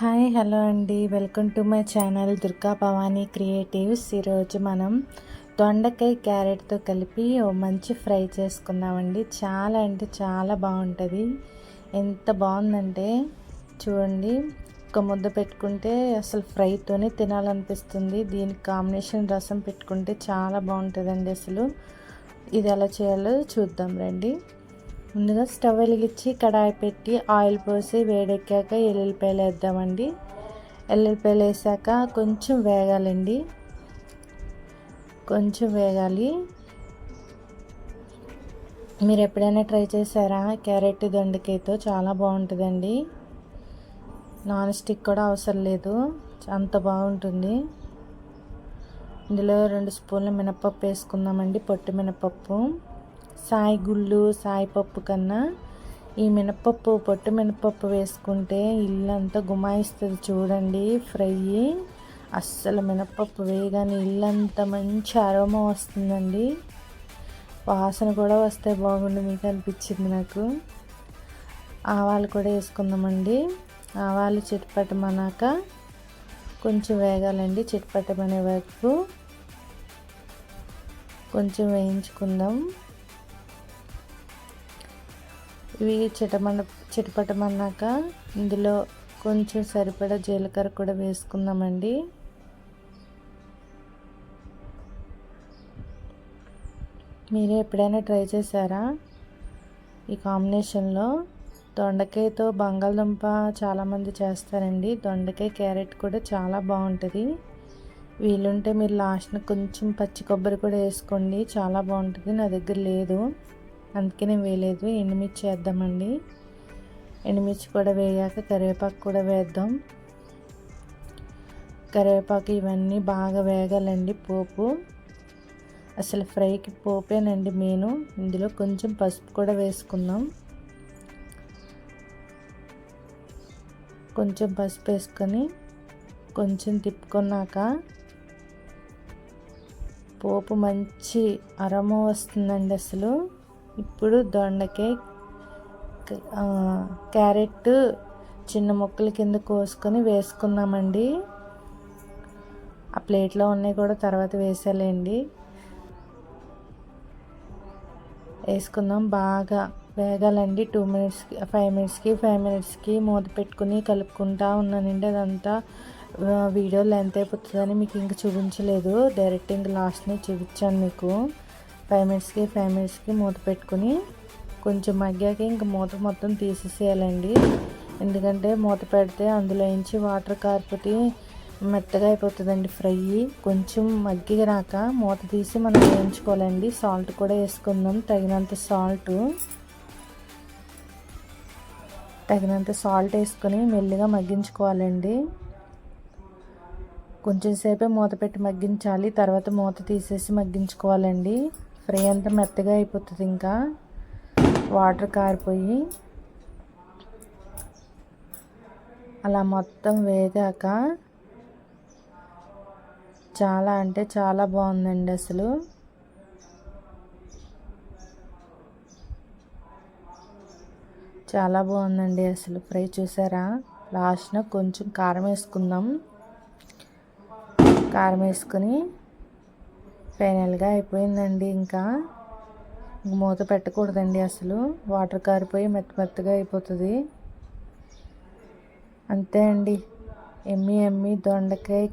Hi hello అండి. Welcome to my channel Durga Bhavani Creatives. ఈరోజు మనం దొండకాయ క్యారెట్తో కలిపి ఓ మంచి ఫ్రై చేసుకున్నామండి చాలా అంటే చాలా బాగుంటుంది. ఎంత బాగుందంటే చూడండి ఒక ముద్ద పెట్టుకుంటే అసలు ఫ్రైతోనే తినాలనిపిస్తుంది. దీనికి కాంబినేషన్ రసం పెట్టుకుంటే చాలా బాగుంటుందండి అసలు. ఇది ఎలా చేయాలో చూద్దాం రండి. ముందుగా స్టవ్ వెలిగించి కడాయి పెట్టి ఆయిల్ పోసి వేడెక్కాక ఎల్లుల్లిపాయలు వేద్దామండి. ఎల్లుల్లిపాయలు వేసాక కొంచెం వేగాలండి. కొంచెం వేగాలి. మీరు ఎప్పుడైనా ట్రై చేశారా? క్యారెట్ దొండకాయతో చాలా బాగుంటుందండి. నాన్ స్టిక్ కూడా అవసరం లేదు. అంత బాగుంటుంది. ఇందులో రెండు స్పూన్ల మినపప్పు వేసుకుందామండి. పొట్టు మినపప్పు సాయి గుళ్ళు సాయి పప్పు కన్నా ఈ మినపప్పు పొట్టు మినపప్పు వేసుకుంటే ఇల్లంతా గుమాయిస్తుంది చూడండి ఫ్రై. అస్సలు మినపప్పు వేయగానే ఇల్లంతా మంచి అరోమా వస్తుందండి. వాసన కూడా వస్తే బాగుండు మీకు అనిపించింది నాకు. ఆవాలు కూడా వేసుకుందామండి. ఆవాలు చిట్పట్టమన్నాక కొంచెం వేగాలండి చిట్పట్టమనే వరకు. కొంచెం వేయించుకుందాం. ఇవి చిటమన్న చిటపటమన్నాక ఇందులో కొంచెం సరిపడా జీలకర్ర కూడా వేసుకుందామండి. మీరు ఎప్పుడైనా ట్రై చేశారా? ఈ కాంబినేషన్లో దొండకాయతో బంగాళదుంప చాలామంది చేస్తారండి. దొండకాయ క్యారెట్ కూడా చాలా బాగుంటుంది. వీలుంటే మీరు లాస్ట్న కొంచెం పచ్చి కొబ్బరి కూడా వేసుకోండి. చాలా బాగుంటుంది. నా దగ్గర లేదు. అందుకే వేయలేదు. ఎండుమిర్చి వేద్దామండి. ఎండుమిర్చి కూడా వేయాక కరివేపాకు కూడా వేద్దాం. కరివేపాకు ఇవన్నీ బాగా వేగాలండి పోపు. అసలు ఫ్రైకి పోపేనండి మెయిన్. ఇందులో కొంచెం పసుపు కూడా వేసుకుందాం. కొంచెం పసుపు వేసుకొని కొంచెం తిప్పుకున్నాక పోపు మంచి అరమ వస్తుందండి అసలు. ఇప్పుడు దొండకాయ క్యారెట్ చిన్న ముక్కల కింద కోసుకొని వేసుకున్నామండి. ఆ ప్లేట్లో ఉన్నాయి కూడా తర్వాత వేసేయాలండి. వేసుకుందాం బాగా వేగాలండి. టూ మినిట్స్కి ఫైవ్ మినిట్స్కి ఫైవ్ మినిట్స్కి మూత పెట్టుకుని కలుపుకుంటా ఉన్నానండి. అదంతా వీడియో లెంత్ అయిపోతుందని మీకు ఇంకా చూపించలేదు. డైరెక్ట్ ఇంకా లాస్ట్ని చూపించాను మీకు. ఫైవ్ మినిట్స్కి ఫైవ్ మినిట్స్కి మూత పెట్టుకుని కొంచెం మగ్గాక ఇంక మూత మొత్తం తీసేసేయాలండి. ఎందుకంటే మూత పెడితే అందులో నుంచి వాటర్ కారిపోతే మెత్తగా అయిపోతుందండి ఫ్రై. కొంచెం మగ్గిరాక మూత తీసి మనం వేయించుకోవాలండి. సాల్ట్ కూడా వేసుకుందాం. తగినంత సాల్ట్. తగినంత సాల్ట్ వేసుకొని మెల్లిగా మగ్గించుకోవాలండి. కొంచెం సేపే మూత పెట్టి మగ్గించాలి. తర్వాత మూత తీసేసి మగ్గించుకోవాలండి. ఫ్రై అంతా మెత్తగా అయిపోతుంది ఇంకా. వాటర్ కారిపోయి అలా మొత్తం వేగాక చాలా అంటే చాలా బాగుందండి అసలు. చాలా బాగుందండి అసలు ఫ్రై చూసారా? లాస్ట్న కొంచెం కారం వేసుకుందాం. కారం వేసుకొని ఫైనల్గా అయిపోయిందండి ఇంకా. మూత పెట్టకూడదండి అసలు. వాటర్ కారిపోయి మెత్త మెత్తగా అయిపోతుంది. అంతే అండి. ఎమ్మి ఎమ్మి దొండకాయ